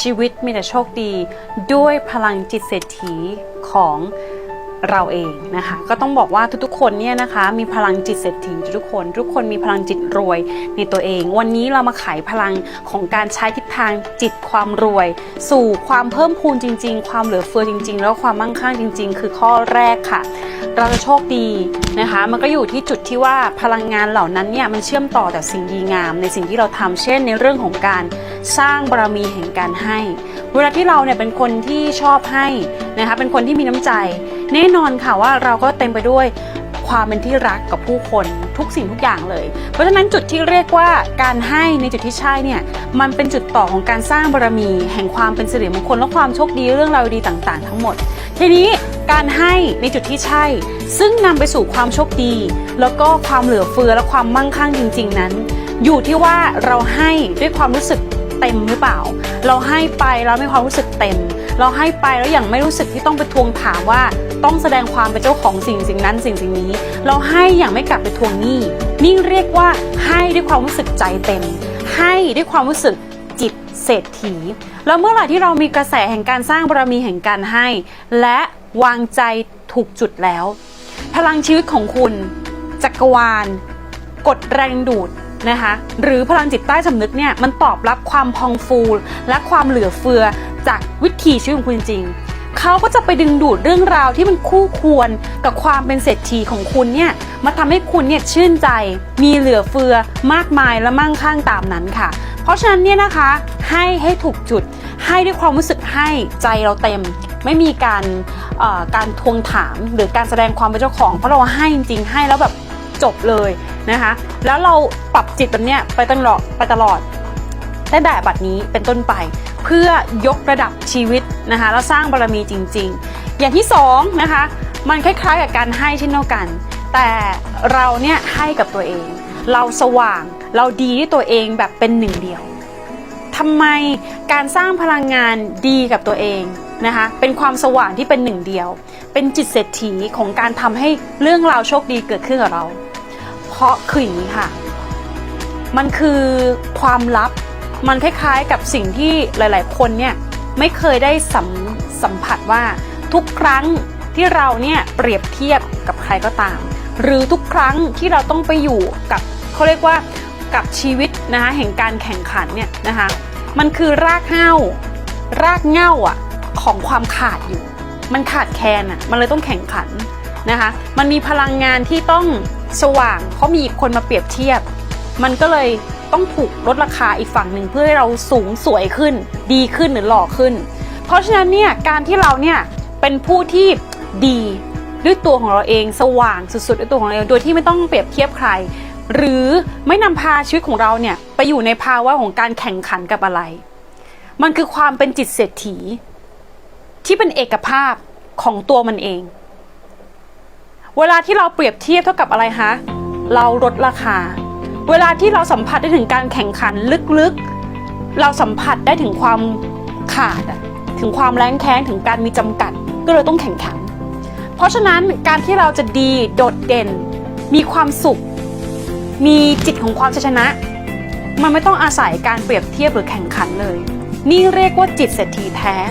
ชีวิตมีแต่โชคดี ด้วยพลังจิตเศรษฐีของ เราเองนะคะก็ต้องบอกว่าทุกๆคนเนี่ยนะคะมีพลังจิตเศรษฐีทุกคน ทุกคนมีพลังจิตรวยในตัวเอง วันนี้เรามาไขพลังของการใช้ทิศทางจิตความรวย สู่ความเพิ่มพูนจริง ๆ ความเหลือเฟือจริง ๆ แล้วความมั่งคั่งจริง ๆ คือข้อแรกค่ะ เราจะโชคดีนะคะ มันก็อยู่ที่จุดที่ว่าพลังงานเหล่านั้นเนี่ยมันเชื่อมต่อแต่สิ่งดีงาม ในสิ่งที่เราทำเช่น ในเรื่องของการสร้างบารมีแห่งการให้ เวลาที่เราเนี่ยเป็นคนที่ชอบให้นะคะเป็นคนที่มีน้ำใจ แน่นอนค่ะว่าเราก็เต็มไปด้วยความเป็นที่รักกับผู้คนทุกสิ่งทุกอย่างเลย เพราะฉะนั้นจุดที่เรียกว่าการให้ในจุดที่ใช่เนี่ยมันเป็นจุดต่อของการสร้างบารมี แห่งความเป็นสิริมงคลและความโชคดีเรื่องราวดีต่างๆ ทั้งหมด ทีนี้การให้ในจุดที่ใช่ ซึ่งนำไปสู่ความโชคดี แล้วก็ความเหลือเฟือและความมั่งคั่งจริง ๆ นั้น อยู่ที่ว่าเราให้ด้วยความรู้สึก เต็มหรือเปล่า เราให้ไปแล้วมีความรู้สึกเต็ม เราให้ไปแล้วอย่างไม่รู้สึกที่ต้องไปทวงถามว่าต้องแสดงความเป็นเจ้าของสิ่งสิ่งนั้นสิ่งสิ่งนี้ เราให้อย่างไม่กลับไปทวงหนี้นี่เรียกว่าให้ด้วยความรู้สึกใจเต็ม ให้ด้วยความรู้สึกจิตเศรษฐี แล้วเมื่อไหร่ที่เรามีกระแสแห่งการสร้างบารมีแห่งการให้ และวางใจถูกจุดแล้ว พลังชีวิตของคุณ จักรวาล กดแรงดูด นะคะ หรือพลังจิตใต้สำนึกเนี่ยมันตอบรับความพองฟูและความเหลือเฟือจากวิถีชีวิตของคุณจริงเขาก็จะไปดึงดูดเรื่องราวที่มันคู่ควรกับความเป็นเศรษฐีของคุณเนี่ยมาทำให้คุณเนี่ยชื่นใจ มีเหลือเฟือมากมายและมั่งคั่งตามนั้นค่ะ เพราะฉะนั้นเนี่ยนะคะให้ให้ถูกจุดให้ด้วยความรู้สึกให้ใจเราเต็ม ไม่มีการการทวงถามหรือการแสดงความเป็นเจ้าของเพราะเราให้จริงๆให้แล้วแบบ จบเลยนะคะ แล้วเราปรับจิตแบบเนี้ยไปตลอดไปตลอดตั้งแต่บัดนี้เป็นต้นไป เพื่อยกระดับชีวิตนะคะแล้วสร้างบารมีจริง ๆ อย่างที่สองนะคะมันคล้ายๆกับการให้เช่นเดียวกัน แต่เราเนี่ยให้กับตัวเอง เราสว่างเราดีที่ตัวเองแบบเป็นหนึ่งเดียวทำไมการสร้างพลังงานดีกับตัวเองนะคะเป็นความสว่างที่เป็นหนึ่งเดียว เป็นจิตเศรษฐีของการทำให้เรื่องราวโชคดีเกิดขึ้นกับเรา ราะคืออย่างนี้ค่ะ มันคือความลับ มันคล้ายๆกับสิ่งที่หลายๆ คนเนี่ยไม่เคยได้สัมสัมผัสว่าทุกครั้งที่เราเนี่ยเปรียบเทียบกับใครก็ตาม หรือทุกครั้งที่เราต้องไปอยู่กับเขาเรียกว่ากับชีวิตนะคะแห่งการแข่งขันเนี่ยนะคะมันคือรากเหง้ารากเหง้าอะของความขาดอยู่ มันขาดแคลนอะมันเลยต้องแข่งขันนะคะมันมีพลังงานที่ต้อง สว่าง เพราะมีคนมาเปรียบเทียบ มันก็เลยต้องถูกลดราคาอีกฝั่งหนึ่งเพื่อให้เราสูงสวยขึ้น ดีขึ้นหรือหล่อขึ้น เพราะฉะนั้นเนี่ยการที่เราเนี่ยเป็นผู้ที่ดีด้วยตัวของเราเองสว่างสุดๆด้วยตัวของเราเองโดยที่ไม่ต้องเปรียบเทียบใคร หรือไม่นำพาชีวิตของเราเนี่ยไปอยู่ในภาวะของการแข่งขันกับอะไร มันคือความเป็นจิตเศรษฐี ที่เป็นเอกภาพของตัวมันเอง เวลาที่เราเปรียบเทียบเท่ากับอะไรคะเราลดราคา เวลาที่เราสัมผัสได้ถึงการแข่งขันลึกๆ เราสัมผัสได้ถึงความขาดถึงความแรงแค้นถึงการมีจำกัด ก็เลยต้องแข่งขัน เพราะฉะนั้นการที่เราจะดีโดดเด่น มีความสุข มีจิตของความชนะ มันไม่ต้องอาศัยการเปรียบเทียบหรือแข่งขันเลย นี่เรียกว่าจิตเศรษฐีแท้